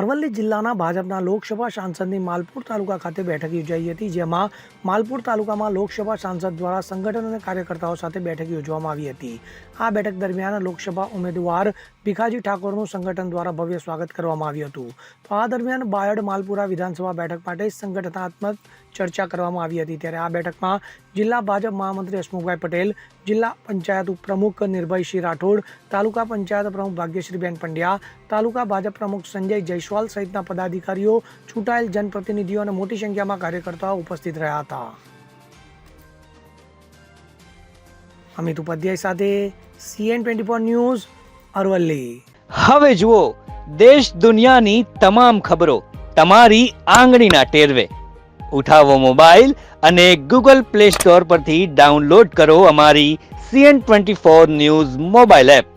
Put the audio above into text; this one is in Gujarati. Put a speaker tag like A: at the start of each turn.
A: અરવલ્લી જિલ્લાના ભાજપના લોકસભા સાંસદની માલપુર તાલુકા ખાતે બેઠક યોજાઈ હતી, જેમાં માલપુર તાલુકામાં લોકસભા સાંસદ દ્વારા સંગઠન અને કાર્યકર્તાઓ સાથે બેઠક યોજવામાં આવી હતી. આ બેઠક દરમિયાન લોકસભા ઉમેદવાર ભીખાજી ઠાકોરનું સંગઠન દ્વારા ભવ્ય સ્વાગત કરવામાં આવ્યું હતું. તો આ દરમિયાન બાયડ માલપુરા વિધાનસભા બેઠક માટે સંગઠનાત્મક ચર્ચા કરવામાં આવી હતી. ત્યારે આ બેઠકમાં જિલ્લા ભાજપ મહામંત્રી હસમુખભાઈ પટેલ, જિલ્લા પંચાયત ઉપપ્રમુખ નિર્ભયસિંહ રાઠોડ, તાલુકા પંચાયત પ્રમુખ ભાગ્યશ્રીબેન પંડ્યા, તાલુકા ભાજપ પ્રમુખ સંજય જયસ્વાલ સહિતના પદાધિકારીઓ, ચૂંટાયેલ જનપ્રતિનિધિઓ અને મોટી સંખ્યામાં કાર્યકર્તાઓ ઉપસ્થિત રહ્યા હતા. અમિત ઉપાધ્યાય સાથે CN twenty four news Aravalli.
B: હવે જુઓ, દેશ દુનિયાની તમામ ખબરો તમારી આંગળીના ટેરવે. ઉઠાવો મોબાઈલ અને ગૂગલ પ્લે સ્ટોર પરથી ડાઉનલોડ કરો અમારી CN twenty four news mobile app.